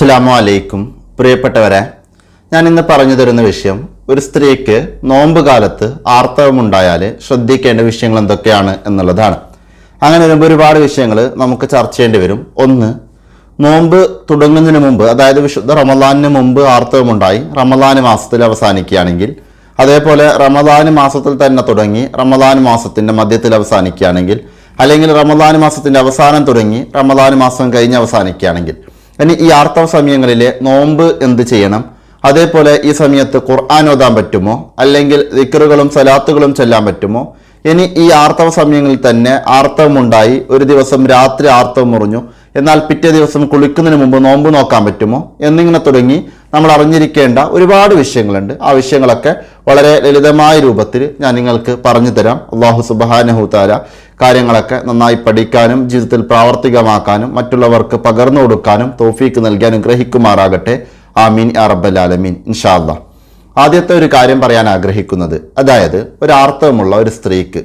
അസ്സാമു അലൈക്കും. പ്രിയപ്പെട്ടവരെ ഞാൻ ഇന്ന് പറഞ്ഞു തരുന്ന വിഷയം ഒരു സ്ത്രീക്ക് നോമ്പ് കാലത്ത് ആർത്തവമുണ്ടായാൽ ശ്രദ്ധിക്കേണ്ട വിഷയങ്ങൾ എന്തൊക്കെയാണ് എന്നുള്ളതാണ്. അങ്ങനെ വരുമ്പോൾ ഒരുപാട് വിഷയങ്ങൾ നമുക്ക് ചർച്ച ചെയ്യേണ്ടി വരും. ഒന്ന് നോമ്പ് തുടങ്ങുന്നതിന് മുമ്പ് അതായത് വിശുദ്ധ റമദാനിന് മുമ്പ് ആർത്തവമുണ്ടായി റമദാന് മാസത്തിൽ അവസാനിക്കുകയാണെങ്കിൽ അതേപോലെ റമദാന് മാസത്തിൽ തന്നെ തുടങ്ങി റമദാൻ മാസത്തിന്റെ മധ്യത്തിൽ അവസാനിക്കുകയാണെങ്കിൽ അല്ലെങ്കിൽ റമദാൻ മാസത്തിന്റെ അവസാനം തുടങ്ങി റമദാൻ മാസം കഴിഞ്ഞ് അവസാനിക്കുകയാണെങ്കിൽ ഇനി ഈ ആർത്തവ സമയങ്ങളിൽ നോമ്പ് എന്ത് ചെയ്യണം? അതേപോലെ ഈ സമയത്ത് ഖുർആൻ ഓതാൻ പറ്റുമോ? അല്ലെങ്കിൽ ദിക്കറുകളും സലാത്തുകളും ചെല്ലാൻ പറ്റുമോ? ഇനി ഈ ആർത്തവ സമയങ്ങളിൽ തന്നെ ആർത്തവമുണ്ടായി ഒരു ദിവസം രാത്രി ആർത്തവം മുറിഞ്ഞു എന്നാൽ പിറ്റേ ദിവസം കുളിക്കുന്നതിന് മുമ്പ് നോമ്പ് നോക്കാൻ പറ്റുമോ? എന്നിങ്ങനെ തുടങ്ങി നമ്മൾ അറിഞ്ഞിരിക്കേണ്ട ഒരുപാട് വിഷയങ്ങളുണ്ട്. ആ വിഷയങ്ങളൊക്കെ വളരെ ലളിതമായ രൂപത്തിൽ ഞാൻ നിങ്ങൾക്ക് പറഞ്ഞു തരാം. അള്ളാഹു സുബാനഹുതാര കാര്യങ്ങളൊക്കെ നന്നായി പഠിക്കാനും ജീവിതത്തിൽ പ്രാവർത്തികമാക്കാനും മറ്റുള്ളവർക്ക് പകർന്നു കൊടുക്കാനും തോഫീക്ക് നൽകി അനുഗ്രഹിക്കുമാറാകട്ടെ. ആമീൻ യാ റബ്ബൽ ആലമീൻ. ഇൻഷാല്ല ആദ്യത്തെ ഒരു കാര്യം പറയാൻ ആഗ്രഹിക്കുന്നത് അതായത് ഒരു ആർത്തവമുള്ള ഒരു സ്ത്രീക്ക്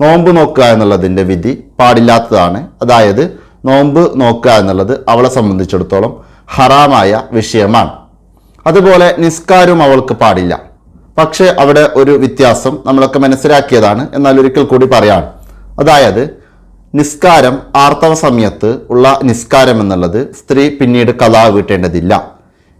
നോമ്പ് നോക്കുക എന്നുള്ളതിന്റെ വിധി പാടില്ലാത്തതാണ്. അതായത് നോമ്പ് നോക്കുക എന്നുള്ളത് അവളെ സംബന്ധിച്ചിടത്തോളം ഹറാമായ വിഷയമാണ്. അതുപോലെ നിസ്കാരവും അവൾക്ക് പാടില്ല. പക്ഷേ അവിടെ ഒരു വ്യത്യാസം നമ്മളൊക്കെ മനസ്സിലാക്കിയതാണ്. എന്നാൽ ഒരിക്കൽ കൂടി പറയാം. അതായത് നിസ്കാരം ആർത്തവ സമയത്ത് ഉള്ള നിസ്കാരം എന്നുള്ളത് സ്ത്രീ പിന്നീട് കലാ വീട്ടേണ്ടതില്ല.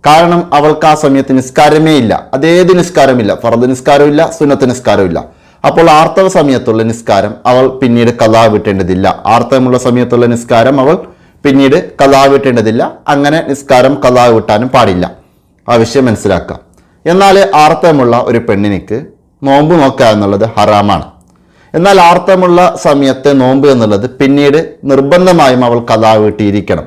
കാരണം അവൾക്ക് ആ സമയത്ത് നിസ്കാരമേ ഇല്ല. അതേത് നിസ്കാരമില്ല? ഫറദ് നിസ്കാരമില്ല സുന്നത്ത് നിസ്കാരമില്ല. അപ്പോൾ ആർത്തവ സമയത്തുള്ള നിസ്കാരം അവൾ പിന്നീട് കലാ വീട്ടേണ്ടതില്ല. ആർത്തവമുള്ള സമയത്തുള്ള നിസ്കാരം അവൾ പിന്നീട് കലാ വീട്ടേണ്ടതില്ല. അങ്ങനെ നിസ്കാരം കലാ വീട്ടാനും പാടില്ല. ആ വിഷയം മനസ്സിലാക്കാം. എന്നാൽ ആർത്തമുള്ള ഒരു പെണ്ണിനിക്ക് നോമ്പ് നോക്കുക എന്നുള്ളത് ഹറാമാണ്. എന്നാൽ ആർത്തമുള്ള സമയത്തെ നോമ്പ് എന്നുള്ളത് പിന്നീട് നിർബന്ധമായും അവൾ കഥാ വീട്ടിയിരിക്കണം.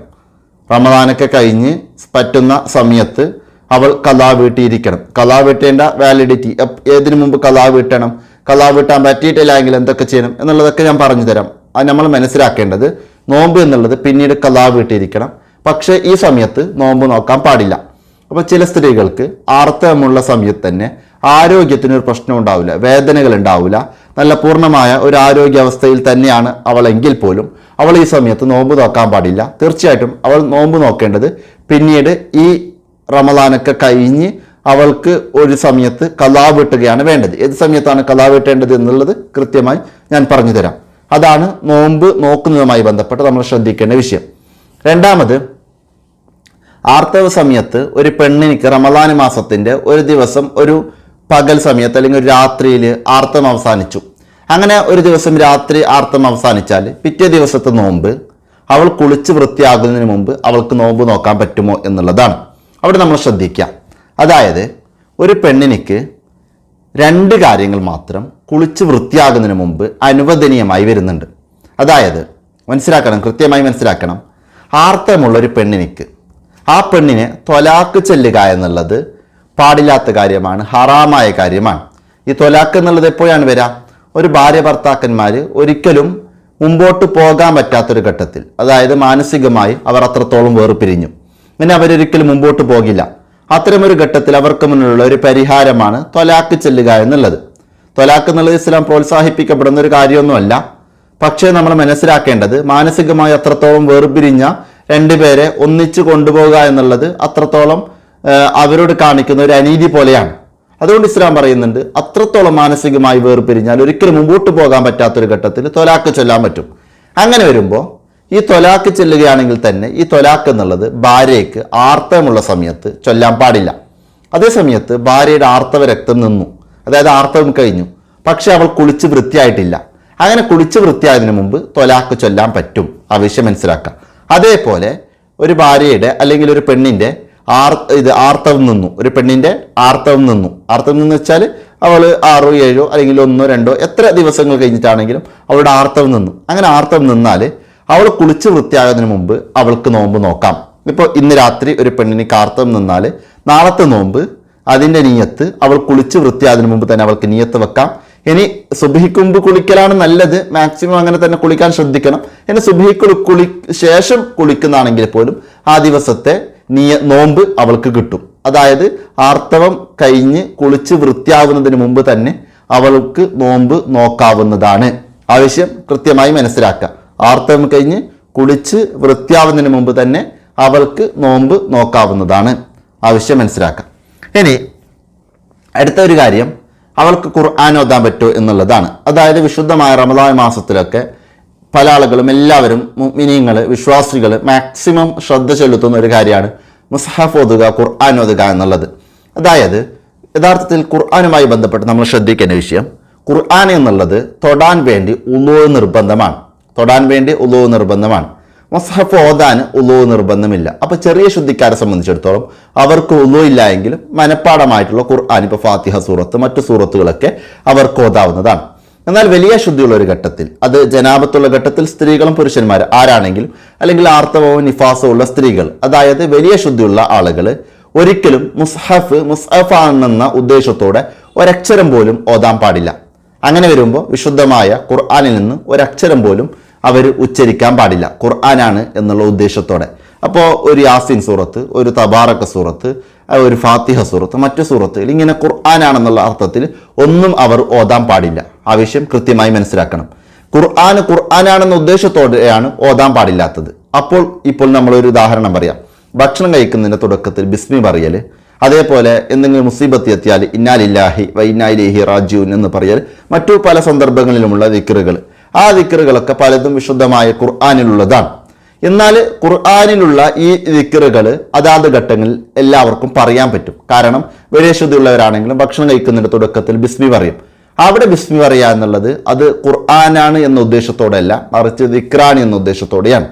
റമദാനൊക്കെ കഴിഞ്ഞ് പറ്റുന്ന സമയത്ത് അവൾ കഥാ വീട്ടിയിരിക്കണം. കഥാ വീട്ടേണ്ട വാലിഡിറ്റി ഏതിനു മുമ്പ് കഥാ വീട്ടണം? കഥാ വീട്ടാൻ പറ്റിയിട്ടില്ലായെങ്കിൽ എന്തൊക്കെ ചെയ്യണം? എന്നുള്ളതൊക്കെ ഞാൻ പറഞ്ഞു തരാം അത് നമ്മൾ മനസ്സിലാക്കേണ്ടത് നോമ്പ് എന്നുള്ളത് പിന്നീട് കഥാ വീട്ടിയിരിക്കണം. പക്ഷേ ഈ സമയത്ത് നോമ്പ് നോക്കാൻ പാടില്ല. അപ്പോൾ ചില സ്ത്രീകൾക്ക് ആർത്തവമുള്ള സമയത്ത് തന്നെ ആരോഗ്യത്തിന് ഒരു പ്രശ്നം ഉണ്ടാവില്ല വേദനകൾ ഉണ്ടാവില്ല. നല്ല പൂർണമായ ഒരു ആരോഗ്യാവസ്ഥയിൽ തന്നെയാണ് അവളെങ്കിൽ പോലും അവൾ ഈ സമയത്ത് നോമ്പ് നോക്കാൻ പാടില്ല. തീർച്ചയായിട്ടും അവൾ നോമ്പ് നോക്കേണ്ടത് പിന്നീട് ഈ റമദാനൊക്കെ കഴിഞ്ഞ് അവൾക്ക് ഒരു സമയത്ത് കലാ വെട്ടുകയാണ് വേണ്ടത്. ഏത് സമയത്താണ് കലാ വെട്ടേണ്ടത് എന്നുള്ളത് കൃത്യമായി ഞാൻ പറഞ്ഞു തരാം അതാണ് നോമ്പ് നോക്കുന്നതുമായി ബന്ധപ്പെട്ട് നമ്മൾ ശ്രദ്ധിക്കേണ്ട വിഷയം. രണ്ടാമത് ആർത്തവ സമയത്ത് ഒരു പെണ്ണിനിക്ക് റമദാൻ മാസത്തിന്റെ ഒരു ദിവസം ഒരു പകൽ സമയത്ത് അല്ലെങ്കിൽ ഒരു രാത്രിയിൽ ആർത്തം അവസാനിച്ചു. അങ്ങനെ ഒരു ദിവസം രാത്രി ആർത്തം അവസാനിച്ചാൽ പിറ്റേ ദിവസത്തെ നോമ്പ് അവൾ കുളിച്ച് വൃത്തിയാകുന്നതിന് മുമ്പ് അവൾക്ക് നോമ്പ് നോക്കാൻ പറ്റുമോ എന്നുള്ളതാണ്. അവിടെ നമ്മൾ ശ്രദ്ധിക്കുക. അതായത് ഒരു പെണ്ണിനിക്ക് രണ്ട് കാര്യങ്ങൾ മാത്രം കുളിച്ച് വൃത്തിയാകുന്നതിന് മുമ്പ് അനുവദനീയമായി വരുന്നുണ്ട്. അതായത് മനസ്സിലാക്കണം കൃത്യമായി മനസ്സിലാക്കണം. ആർത്തവമുള്ള ഒരു പെണ്ണിനിക്ക് ആ പെണ്ണിനെ തൊലാക്ക് ചെല്ലുക എന്നുള്ളത് പാടില്ലാത്ത കാര്യമാണ് ഹറാമായ കാര്യമാണ്. ഈ തൊലാക്ക് എന്നുള്ളത് എപ്പോഴാണ് വരാം? ഒരു ഭാര്യ ഭർത്താക്കന്മാർ ഒരിക്കലും മുമ്പോട്ട് പോകാൻ പറ്റാത്തൊരു ഘട്ടത്തിൽ. അതായത് മാനസികമായി അവർ അത്രത്തോളം വേർപിരിഞ്ഞു. പിന്നെ അവരൊരിക്കലും മുമ്പോട്ട് പോകില്ല. അത്തരമൊരു ഘട്ടത്തിൽ അവർക്ക് മുന്നിലുള്ള ഒരു പരിഹാരമാണ് തൊലാക്ക് ചെല്ലുക എന്നുള്ളത്. തൊലാക്ക് എന്നുള്ളത് ഇസ്ലാം പ്രോത്സാഹിപ്പിക്കപ്പെടുന്ന ഒരു കാര്യമൊന്നുമല്ല. പക്ഷേ നമ്മൾ മനസ്സിലാക്കേണ്ടത് മാനസികമായി അത്രത്തോളം വേർപിരിഞ്ഞ രണ്ടുപേരെ ഒന്നിച്ച് കൊണ്ടുപോകുക എന്നുള്ളത് അത്രത്തോളം അവരോട് കാണിക്കുന്ന ഒരു അനീതി പോലെയാണ്. അതുകൊണ്ട് ഇസ്ലാം പറയുന്നുണ്ട് അത്രത്തോളം മാനസികമായി വേർപിരിഞ്ഞാൽ ഒരിക്കലും മുമ്പോട്ട് പോകാൻ പറ്റാത്തൊരു ഘട്ടത്തിൽ തൊലാക്ക് ചൊല്ലാൻ പറ്റും. അങ്ങനെ വരുമ്പോൾ ഈ തൊലാക്ക് ചെല്ലുകയാണെങ്കിൽ തന്നെ ഈ തൊലാക്ക് എന്നുള്ളത് ഭാര്യയ്ക്ക് ആർത്തവമുള്ള സമയത്ത് ചൊല്ലാൻ പാടില്ല. അതേ സമയത്ത് ഭാര്യയുടെ ആർത്തവ രക്തം നിന്നു. അതായത് ആർത്തവം കഴിഞ്ഞു. പക്ഷേ അവൾ കുളിച്ച് വൃത്തിയായിട്ടില്ല. അങ്ങനെ കുളിച്ച് വൃത്തിയായതിനു മുമ്പ് തൊലാക്ക് ചൊല്ലാൻ പറ്റും. ആ വിഷയം മനസ്സിലാക്കാം. അതേപോലെ ഒരു ഭാര്യയുടെ അല്ലെങ്കിൽ ഒരു പെണ്ണിന്റെ ആർ ഇത് ആർത്തവം നിന്നു. ഒരു പെണ്ണിന്റെ ആർത്തവം നിന്നു. ആർത്തവം നിന്ന് വെച്ചാൽ അവൾ ആറോ ഏഴോ അല്ലെങ്കിൽ ഒന്നോ രണ്ടോ എത്ര ദിവസങ്ങൾ കഴിഞ്ഞിട്ടാണെങ്കിലും അവളുടെ ആർത്തവം നിന്നു. അങ്ങനെ ആർത്തവം നിന്നാൽ അവൾ കുളിച്ച് വൃത്തിയാകുന്നതിന് മുമ്പ് അവൾക്ക് നോമ്പ് നോക്കാം. ഇപ്പോൾ ഇന്ന് രാത്രി ഒരു പെണ്ണിന് കാർത്തവം നിന്നാൽ നാളത്തെ നോമ്പ് അതിന്റെ നീയത്ത് അവൾ കുളിച്ച് വൃത്തിയാകുന്നതിന് മുമ്പ് തന്നെ അവൾക്ക് നീയത്ത് വെക്കാം. ഇനി സുബിഹിക്കുമ്പ് കുളിക്കലാണ് നല്ലത്. മാക്സിമം അങ്ങനെ തന്നെ കുളിക്കാൻ ശ്രദ്ധിക്കണം. ഇനി സുബഹിക്ക് കുളി ശേഷം കുളിക്കുന്നതാണെങ്കിൽ പോലും ആ ദിവസത്തെ നീയ നോമ്പ് അവൾക്ക് കിട്ടും. അതായത് ആർത്തവം കഴിഞ്ഞ് കുളിച്ച് വൃത്തിയാവുന്നതിന് മുമ്പ് തന്നെ അവൾക്ക് നോമ്പ് നോക്കാവുന്നതാണ്. ആവശ്യം കൃത്യമായി മനസ്സിലാക്കുക. ആർത്തവം കഴിഞ്ഞ് കുളിച്ച് വൃത്തിയാവുന്നതിന് മുമ്പ് തന്നെ അവൾക്ക് നോമ്പ് നോക്കാവുന്നതാണ്. ആവശ്യം മനസ്സിലാക്കാം ഇനി അടുത്ത ഒരു കാര്യം. അവൾക്ക് ഖുർആൻ ഓതാൻ പറ്റുമോ എന്നുള്ളതാണ്. അതായത് വിശുദ്ധമായ റമദാൻ മാസത്തിലൊക്കെ പല ആളുകളും എല്ലാവരും മിനിങ്ങൾ വിശ്വാസികൾ മാക്സിമം ശ്രദ്ധ ചെലുത്തുന്ന ഒരു കാര്യമാണ് മുസ്ഹഫ് ഓതുക ഖുർആൻ ഓതുക എന്നുള്ളത്. അതായത് യഥാർത്ഥത്തിൽ ഖുർആനുമായി ബന്ധപ്പെട്ട് നമ്മൾ ശ്രദ്ധിക്കേണ്ട വിഷയം ഖുർആൻ എന്നുള്ളത് തൊടാൻ വേണ്ടി ഉളു നിർബന്ധമാണ്. തൊടാൻ വേണ്ടി ഉളു നിർബന്ധമാണ്. മുസ്ഹഫ് ഓതാൻ ഉളു നിർബന്ധമില്ല. അപ്പോൾ ചെറിയ ശുദ്ധിക്കാരെ സംബന്ധിച്ചിടത്തോളം അവർക്ക് ഉളു ഇല്ല എങ്കിലും മനഃപ്പാടമായിട്ടുള്ള ഖുർആൻ ഇപ്പൊ ഫാത്തിഹ സൂറത്ത് മറ്റു സൂറത്തുകളൊക്കെ അവർക്ക് ഓതാവുന്നതാണ്. എന്നാൽ വലിയ ശുദ്ധിയുള്ള ഒരു ഘട്ടത്തിൽ അത് ജനാപത്തുള്ള ഘട്ടത്തിൽ സ്ത്രീകളും പുരുഷന്മാർ ആരാണെങ്കിലും അല്ലെങ്കിൽ ആർത്തവവും നിഫാസവും ഉള്ള സ്ത്രീകൾ അതായത് വലിയ ശുദ്ധിയുള്ള ആളുകൾ ഒരിക്കലും മുസ്ഹഫ് മുസ്ഹഫ് ആണെന്ന ഉദ്ദേശത്തോടെ ഒരക്ഷരം പോലും ഓതാൻ പാടില്ല. അങ്ങനെ വരുമ്പോൾ വിശുദ്ധമായ ഖുർആാനിൽ നിന്ന് ഒരക്ഷരം പോലും അവർ ഉച്ചരിക്കാൻ പാടില്ല. ഖുർആനാണ് എന്നുള്ള ഉദ്ദേശത്തോടെ. അപ്പോൾ ഒരു യാസിൻ സൂറത്ത് ഒരു തബാറക്ക സൂറത്ത് ഒരു ഫാത്തിഹ സൂറത്ത് മറ്റു സൂറത്തുകൾ ഇങ്ങനെ ഖുർആനാണെന്നുള്ള അർത്ഥത്തിൽ ഒന്നും അവർ ഓതാൻ പാടില്ല. ആവശ്യം കൃത്യമായി മനസ്സിലാക്കണം. ഖുർആൻ ഖുർആനാണെന്ന ഉദ്ദേശത്തോടെയാണ് ഓതാൻ പാടില്ലാത്തത്. അപ്പോൾ ഇപ്പോൾ നമ്മളൊരു ഉദാഹരണം പറയാം. ഭക്ഷണം കഴിക്കുന്നതിന്റെ തുടക്കത്തിൽ ബിസ്മി പറയൽ അതേപോലെ എന്തെങ്കിലും മുസീബത്ത് എത്തിയാൽ ഇന്നാലില്ലാഹി വൈന്നാലിഹി റാജുൻ എന്ന് പറയൽ മറ്റു പല സന്ദർഭങ്ങളിലുമുള്ള ദിക്കറുകൾ ആ ദിക്കറുകളൊക്കെ പലതും വിശുദ്ധമായ ഖുർആാനിലുള്ളതാണ്. എന്നാൽ ഖുർആാനിലുള്ള ഈ ദിക്കറുകൾ അതാത് ഘട്ടങ്ങളിൽ എല്ലാവർക്കും പറയാൻ പറ്റും. കാരണം വലിയ ശുദ്ധിയുള്ളവരാണെങ്കിലും ഭക്ഷണം കഴിക്കുന്നതിന്റെ തുടക്കത്തിൽ ബിസ്മി പറയും. അവിടെ ബിസ്മി പറയുക എന്നുള്ളത് അത് ഖുർആനാണ് എന്ന ഉദ്ദേശത്തോടെയല്ല മറിച്ച് ദിക്റാൻ എന്ന ഉദ്ദേശത്തോടെയാണ്.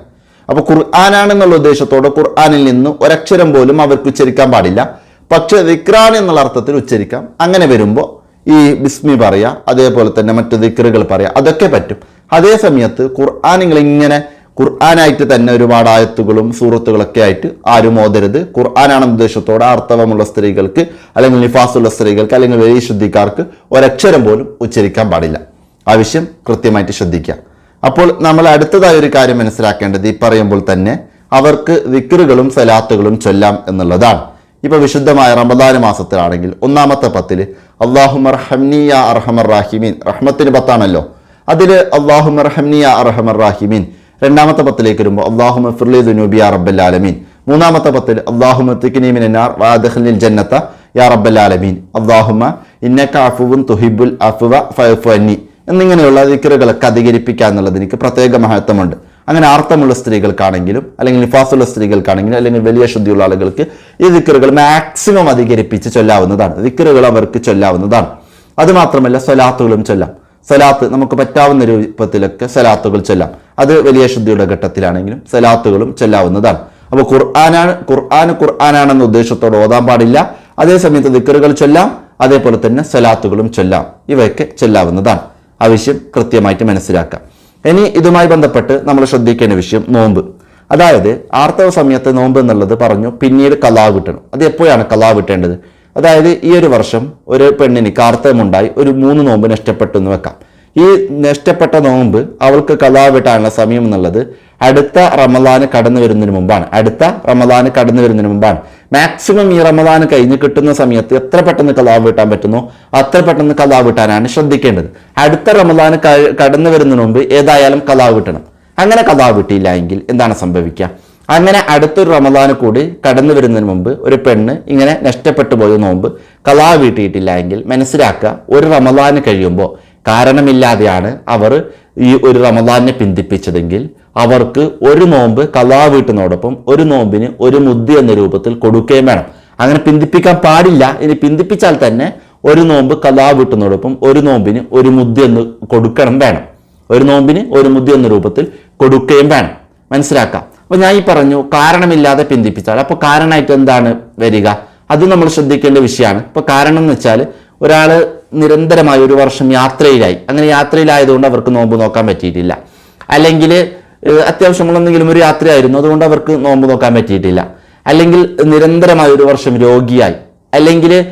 അപ്പോൾ ഖുർആനാണ് എന്നുള്ള ഉദ്ദേശത്തോടെ ഖുർആാനിൽ നിന്ന് ഒരക്ഷരം പോലും അവർക്ക് ഉച്ചരിക്കാൻ പാടില്ല. പക്ഷേ ദിക്റാൻ എന്നുള്ള അർത്ഥത്തിൽ ഉച്ചരിക്കാം. അങ്ങനെ വരുമ്പോൾ ഈ ബിസ്മി പറയുക അതേപോലെ തന്നെ മറ്റു ദിക്റുകൾ പറയുക അതൊക്കെ പറ്റും. അതേ സമയത്ത് ഖുർആൻ നിങ്ങൾ ഇങ്ങനെ ഖുർആനായിട്ട് തന്നെ ഒരുപാട് ആയത്തുകളും സൂറത്തുകളൊക്കെ ആയിട്ട് ആരും ഓതരുത്. ഖുർആനാണെന്ന ഉദ്ദേശത്തോടെ ആർത്തവമുള്ള സ്ത്രീകൾക്ക് അല്ലെങ്കിൽ നിഫാസുള്ള സ്ത്രീകൾക്ക് അല്ലെങ്കിൽ വലിയ ശുദ്ധിക്കാർക്ക് ഒരക്ഷരം പോലും ഉച്ചരിക്കാൻ പാടില്ല. ആവശ്യം കൃത്യമായിട്ട് ശ്രദ്ധിക്കുക. അപ്പോൾ നമ്മൾ അടുത്തതായ ഒരു കാര്യം മനസ്സിലാക്കേണ്ടത് ഈ പറയുമ്പോൾ തന്നെ അവർക്ക് വിക്രുകളും സലാത്തുകളും ചൊല്ലാം എന്നുള്ളതാണ്. ഇപ്പൊ വിശുദ്ധമായ റമദാൻ മാസത്തിലാണെങ്കിൽ ഒന്നാമത്തെ പത്തിൽ അള്ളാഹുമർ ഹംനിയ അർഹമർ റാഹിമീൻ. റഹ്മത്തിന് പത്താണല്ലോ. അതിൽ അള്ളാഹുമർ ഹംനിയ അർഹമർ റാഹിമീൻ. രണ്ടാമത്തെ പത്തിലേക്ക് വരുമ്പോൾ അള്ളാഹുമ ഫിർലി ദുനൂബി യാ റബ്ബൽ ആലമീൻ. മൂന്നാമത്തെ പത്തിൽ അള്ളാഹുമ തിക്കിനി മിനാർ വാദഖലിൽ ജന്നത്ത യാ റബ്ബൽ ആലമീൻ. അള്ളാഹുമ ഇന്നക അഫുവും തുഹിബുൽ അഫുവ ഫയഫു അന്നി. എന്നിങ്ങനെയുള്ള ദിക്കറുകളൊക്കെ അധികരിപ്പിക്കുക എന്നുള്ളത് എനിക്ക് പ്രത്യേക മഹത്വമുണ്ട്. അങ്ങനെ ആർത്തമുള്ള സ്ത്രീകൾക്കാണെങ്കിലും അല്ലെങ്കിൽ നിഫാസുള്ള സ്ത്രീകൾക്കാണെങ്കിലും അല്ലെങ്കിൽ വലിയ ശുദ്ധിയുള്ള ആളുകൾക്ക് ഈ ദിക്കറുകൾ മാക്സിമം അധികരിപ്പിച്ച് ചൊല്ലാവുന്നതാണ്. ദിക്കറുകൾ അവർക്ക് ചൊല്ലാവുന്നതാണ്. അതുമാത്രമല്ല സ്വലാത്തുകളും ചൊല്ലാം. സലാത്ത് നമുക്ക് പറ്റാവുന്ന രൂപത്തിലൊക്കെ സലാത്തുകൾ ചൊല്ലാം. അത് വലിയ ശുദ്ധിയുടെ ഘട്ടത്തിലാണെങ്കിലും സലാത്തുകളും ചൊല്ലാവുന്നതാണ്. അപ്പോൾ ഖുർആനാണ് ഖുർആൻ ഖുർആനാണെന്ന ഉദ്ദേശത്തോടെ ഓതാൻ പാടില്ല. അതേ സമയത്ത് ദിക്കറുകൾ ചൊല്ലാം അതേപോലെ തന്നെ സലാത്തുകളും ചൊല്ലാം. ഇവയൊക്കെ ചൊല്ലാവുന്നതാണ്. ആവശ്യം കൃത്യമായിട്ട് മനസ്സിലാക്കാം. ഇനി ഇതുമായി ബന്ധപ്പെട്ട് നമ്മൾ ശ്രദ്ധിക്കേണ്ട വിഷയം നോമ്പ്. അതായത് ആർത്തവ സമയത്ത് നോമ്പ് എന്നുള്ളത് പറഞ്ഞു പിന്നീട് കലാ കിട്ടണം. അത് എപ്പോഴാണ് കലാ കിട്ടേണ്ടത്? അതായത് ഈ ഒരു വർഷം ഒരു പെണ്ണിന് കാർത്തവമുണ്ടായി ഒരു മൂന്ന് നോമ്പ് നഷ്ടപ്പെട്ടു എന്ന് വെക്കാം. ഈ നഷ്ടപ്പെട്ട നോമ്പ് അവൾക്ക് കലാ വിട്ടാനുള്ള സമയം എന്നുള്ളത് അടുത്ത റമദാന് കടന്നു വരുന്നതിന് മുമ്പാണ്. അടുത്ത റമദാന് കടന്നു വരുന്നതിന് മുമ്പാണ്. മാക്സിമം ഈ റമദാൻ കഴിഞ്ഞ് കിട്ടുന്ന സമയത്ത് എത്ര പെട്ടെന്ന് കലാവ് വീട്ടാൻ പറ്റുന്നു? അത്ര പെട്ടെന്ന് കലാവ് വീട്ടാനാണ് ശ്രദ്ധിക്കേണ്ടത്. അടുത്ത റമദാൻ കടന്നു വരുന്നതിന് മുമ്പ് ഏതായാലും കലാവ് വീട്ടണം. അങ്ങനെ കലാവ് വീട്ടിയില്ല എങ്കിൽ എന്താണ് സംഭവിക്കുക? അങ്ങനെ അടുത്തൊരു റമദാന് കൂടി കടന്നു വരുന്നതിന് മുമ്പ് ഒരു പെണ്ണ് ഇങ്ങനെ നഷ്ടപ്പെട്ടു പോയ നോമ്പ് കലാ വീട്ടിയിട്ടില്ല എങ്കിൽ മനസ്സിലാക്കുക ഒരു റമദാന് കഴിയുമ്പോൾ കാരണമില്ലാതെയാണ് അവർ ഈ ഒരു റമദാനെ പിന്തിപ്പിച്ചതെങ്കിൽ അവർക്ക് ഒരു നോമ്പ് കലാ വീട്ടുന്നതോടൊപ്പം ഒരു നോമ്പിന് ഒരു മുദ്ദി എന്ന രൂപത്തിൽ കൊടുക്കുകയും വേണം. അങ്ങനെ പിന്തിപ്പിക്കാൻ പാടില്ല. ഇനി പിന്തിപ്പിച്ചാൽ തന്നെ ഒരു നോമ്പ് കലാ വീട്ടുന്നതോടൊപ്പം ഒരു നോമ്പിന് ഒരു മുദ്ദി എന്ന് കൊടുക്കണം വേണം. ഒരു നോമ്പിന് ഒരു മുദ്ദി എന്ന രൂപത്തിൽ കൊടുക്കുകയും വേണം. മനസ്സിലാക്കാം? അപ്പോൾ ഞാൻ ഈ പറഞ്ഞു കാരണമില്ലാതെ പിന്തിപ്പിച്ചാൽ. അപ്പോൾ കാരണമായിട്ട് എന്താണ് വരിക? അത് നമ്മൾ ശ്രദ്ധിക്കേണ്ട വിഷയമാണ്. ഇപ്പൊ കാരണം എന്ന് വെച്ചാൽ ഒരാൾ നിരന്തരമായി ഒരു വർഷം യാത്രയിലായി. അങ്ങനെ യാത്രയിലായതുകൊണ്ട് അവർക്ക് നോമ്പ് നോക്കാൻ പറ്റിയിട്ടില്ല. അല്ലെങ്കിൽ അത്യാവശ്യമുള്ള എന്തെങ്കിലും ഒരു യാത്രയായിരുന്നു. അതുകൊണ്ട് അവർക്ക് നോമ്പ് നോക്കാൻ പറ്റിയിട്ടില്ല. അല്ലെങ്കിൽ നിരന്തരമായ ഒരു വർഷം രോഗിയായി. അല്ലെങ്കിൽ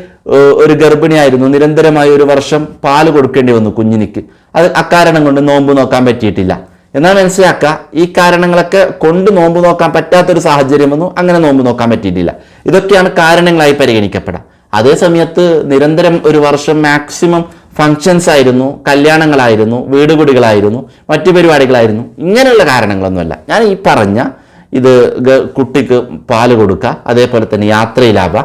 ഒരു ഗർഭിണിയായിരുന്നു. നിരന്തരമായ ഒരു വർഷം പാൽ കൊടുക്കേണ്ടി വന്നു കുഞ്ഞിനിക്ക്. അത് അക്കാരണം കൊണ്ട് നോമ്പ് നോക്കാൻ പറ്റിയിട്ടില്ല. എന്നാൽ മനസ്സിലാക്കുക ഈ കാരണങ്ങളൊക്കെ കൊണ്ട് നോമ്പ് നോക്കാൻ പറ്റാത്തൊരു സാഹചര്യം വന്നു. അങ്ങനെ നോമ്പ് നോക്കാൻ പറ്റിയിട്ടില്ല. ഇതൊക്കെയാണ് കാരണങ്ങളായി പരിഗണിക്കപ്പെടാം അതേ സമയത്ത് നിരന്തരം ഒരു വർഷം മാക്സിമം ഫങ്ഷൻസ് ആയിരുന്നു കല്യാണങ്ങളായിരുന്നു വീടുകുടികളായിരുന്നു മറ്റു പരിപാടികളായിരുന്നു. ഇങ്ങനെയുള്ള കാരണങ്ങളൊന്നുമല്ല. ഞാൻ ഈ പറഞ്ഞ ഇത് കുട്ടിക്ക് പാൽ കൊടുക്കുക അതേപോലെ തന്നെ യാത്രയിലാവുക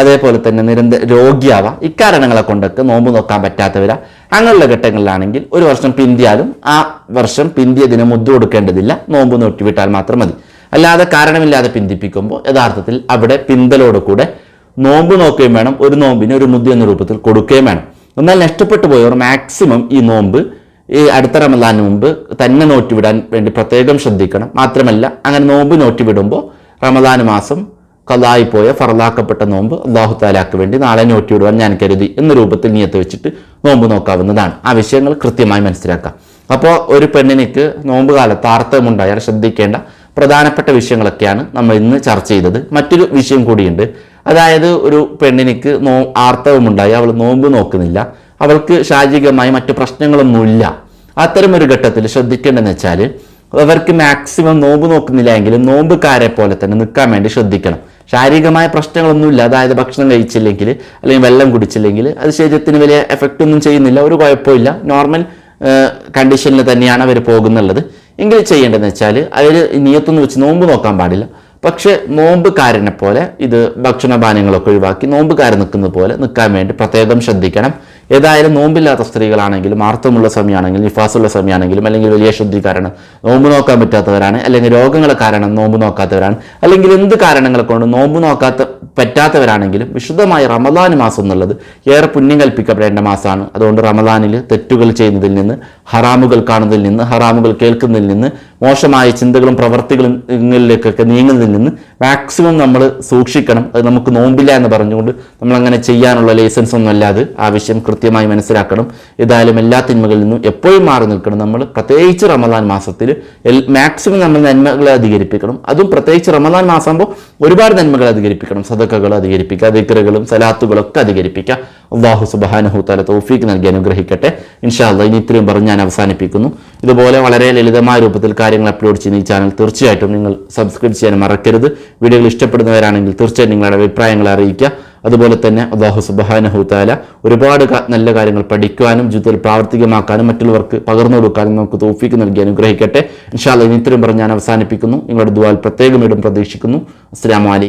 അതേപോലെ തന്നെ നിരന്തര രോഗിയാവാം ഇക്കാരണങ്ങളെ കൊണ്ടൊക്കെ നോമ്പ് നോക്കാൻ പറ്റാത്തവരാ. അങ്ങനെയുള്ള ഘട്ടങ്ങളിലാണെങ്കിൽ ഒരു വർഷം പിന്തിയാലും ആ വർഷം പിന്തിയതിന് മുദ്ദ കൊടുക്കേണ്ടതില്ല. നോമ്പ് നോട്ടിവിട്ടാൽ മാത്രം മതി. അല്ലാതെ കാരണമില്ലാതെ പിന്തിപ്പിക്കുമ്പോൾ യഥാർത്ഥത്തിൽ അവിടെ പിന്തലോട് കൂടെ നോമ്പ് നോക്കുകയും വേണം ഒരു നോമ്പിന് ഒരു മുദ്ദ എന്ന രൂപത്തിൽ കൊടുക്കുകയും വേണം. എന്നാൽ നഷ്ടപ്പെട്ടു പോയവർ മാക്സിമം ഈ നോമ്പ് ഈ അടുത്ത റമദാന് മുമ്പ് തന്നെ നോറ്റ് വിടാൻ വേണ്ടി പ്രത്യേകം ശ്രദ്ധിക്കണം. മാത്രമല്ല അങ്ങനെ നോമ്പ് നോറ്റ് വിടുമ്പോൾ റമദാൻ മാസം കലായിപ്പോയ പോയ ഫറലാക്കപ്പെട്ട നോമ്പ് അള്ളാഹു താലാക്ക് വേണ്ടി നാളെ നോറ്റ് വിടുവാൻ ഞാൻ കരുതി എന്ന രൂപത്തിൽ നിയത്ത് വെച്ചിട്ട് നോമ്പ് നോക്കാവുന്നതാണ്. ആ വിഷയങ്ങൾ കൃത്യമായി മനസ്സിലാക്കാം. അപ്പോൾ ഒരു പെണ്ണിനിക്ക് നോമ്പ് കാലത്ത് ആർത്തവമുണ്ടായാൽ ശ്രദ്ധിക്കേണ്ട പ്രധാനപ്പെട്ട വിഷയങ്ങളൊക്കെയാണ് നമ്മൾ ഇന്ന് ചർച്ച ചെയ്തത്. മറ്റൊരു വിഷയം കൂടിയുണ്ട്. അതായത് ഒരു പെണ്ണിനിക്ക് നോ ആർത്തവമുണ്ടായി അവൾ നോമ്പ് നോക്കുന്നില്ല അവൾക്ക് ശാരീരികമായി മറ്റു പ്രശ്നങ്ങളൊന്നുമില്ല. അത്തരം ഒരു ഘട്ടത്തിൽ ശ്രദ്ധിക്കേണ്ടതെന്ന് വെച്ചാൽ അവർക്ക് മാക്സിമം നോമ്പ് നോക്കുന്നില്ല എങ്കിലും നോമ്പുകാരെ പോലെ തന്നെ നിൽക്കാൻ വേണ്ടി ശ്രദ്ധിക്കണം. ശാരീരികമായ പ്രശ്നങ്ങളൊന്നുമില്ല അതായത് ഭക്ഷണം കഴിച്ചില്ലെങ്കിൽ അല്ലെങ്കിൽ വെള്ളം കുടിച്ചില്ലെങ്കിൽ അത് ശരീരത്തിന് വലിയ എഫക്റ്റ് ഒന്നും ചെയ്യുന്നില്ല ഒരു കുഴപ്പമില്ല. നോർമൽ കണ്ടീഷനിൽ തന്നെയാണ് അവർ പോകുന്നുള്ളത്. എങ്കിൽ ചെയ്യേണ്ടതെന്ന് വെച്ചാൽ അവർ നിയത്തൊന്നും വെച്ച് നോമ്പ് നോക്കാൻ പാടില്ല. പക്ഷേ നോമ്പുകാരനെ പോലെ ഇത് ഭക്ഷണപാനങ്ങളൊക്കെ ഒഴിവാക്കി നോമ്പുകാരൻ നിൽക്കുന്ന പോലെ നിൽക്കാൻ വേണ്ടി പ്രത്യേകം ശ്രദ്ധിക്കണം. ഏതായാലും നോമ്പില്ലാത്ത സ്ത്രീകളാണെങ്കിലും ആർത്തമുള്ള സമയമാണെങ്കിലും നിഫാസുള്ള സമയമാണെങ്കിലും അല്ലെങ്കിൽ വലിയ ശുദ്ധി കാരണം നോമ്പ് നോക്കാൻ പറ്റാത്തവരാണ് അല്ലെങ്കിൽ രോഗങ്ങൾ കാരണം നോമ്പ് നോക്കാത്തവരാണ് അല്ലെങ്കിൽ എന്ത് കാരണങ്ങൾ കൊണ്ട് നോമ്പ് നോക്കാത്ത പറ്റാത്തവരാണെങ്കിലും വിശുദ്ധമായ റമദാൻ മാസം എന്നുള്ളത് ഏറെ പുണ്യം കൽപ്പിക്കപ്പെടേണ്ട മാസമാണ്. അതുകൊണ്ട് റമദാനിൽ തെറ്റുകൾ ചെയ്യുന്നതിൽ നിന്ന് ഹറാമുകൾ കാണുന്നതിൽ നിന്ന് ഹറാമുകൾ കേൾക്കുന്നതിൽ നിന്ന് മോശമായ ചിന്തകളും പ്രവർത്തികളിലേക്കൊക്കെ നീങ്ങുന്നതിൽ നിന്ന് മാക്സിമം നമ്മൾ സൂക്ഷിക്കണം. അത് നമുക്ക് നോമ്പില്ല എന്ന് പറഞ്ഞുകൊണ്ട് നമ്മൾ അങ്ങനെ ചെയ്യാനുള്ള ലൈസൻസ് ഒന്നും അല്ലാതെ ആവശ്യം കൃത്യമായി മനസ്സിലാക്കണം. ഏതായാലും എല്ലാ തിന്മകളിൽ നിന്നും എപ്പോഴും മാറി നിൽക്കണം. നമ്മൾ പ്രത്യേകിച്ച് റമദാൻ മാസത്തിൽ മാക്സിമം നമ്മൾ നന്മകളെ അധികരിപ്പിക്കണം. അതും പ്രത്യേകിച്ച് റമദാൻ മാസമാകുമ്പോൾ ഒരുപാട് നന്മകൾ അധികരിപ്പിക്കണം. സദക്കകൾ അധികരിപ്പിക്കുക ദിക്കറുകളും സലാത്തുകളൊക്കെ അധികരിപ്പിക്കുക. അള്ളാഹു സുബാനഹു തല തൗഫീക്ക് നൽകി അനുഗ്രഹിക്കട്ടെ. ഇൻഷാല്ല ഇനി ഇത്രയും പറഞ്ഞ് ഞാൻ അവസാനിപ്പിക്കുന്നു. ഇതുപോലെ വളരെ ലളിതമായ രൂപത്തിൽ കാര്യങ്ങൾ അപ്ലോഡ് ചെയ്യുന്ന ഈ ചാനൽ തീർച്ചയായിട്ടും നിങ്ങൾ സബ്സ്ക്രൈബ് ചെയ്യാൻ മറക്കരുത്. വീഡിയോകൾ ഇഷ്ടപ്പെടുന്നവരാണെങ്കിൽ തീർച്ചയായും നിങ്ങളുടെ അഭിപ്രായങ്ങൾ അറിയിക്കുക. അതുപോലെ തന്നെ അള്ളാഹു സുബാനഹുത്താല ഒരുപാട് നല്ല കാര്യങ്ങൾ പഠിക്കുവാനും ജീവിതത്തിൽ പ്രാവർത്തികമാക്കാനും മറ്റുള്ളവർക്ക് പകർന്നു കൊടുക്കാനും നമുക്ക് തോഫിക്ക് നൽകി അനുഗ്രഹിക്കട്ടെ. ഇൻഷാല്ല ഇനി ഇത്രയും പറഞ്ഞ് ഞാൻ അവസാനിപ്പിക്കുന്നു. നിങ്ങളുടെ ദുവാൽ പ്രത്യേകം ഇടം പ്രതീക്ഷിക്കുന്നു. അസ്സാം വലൈക്കും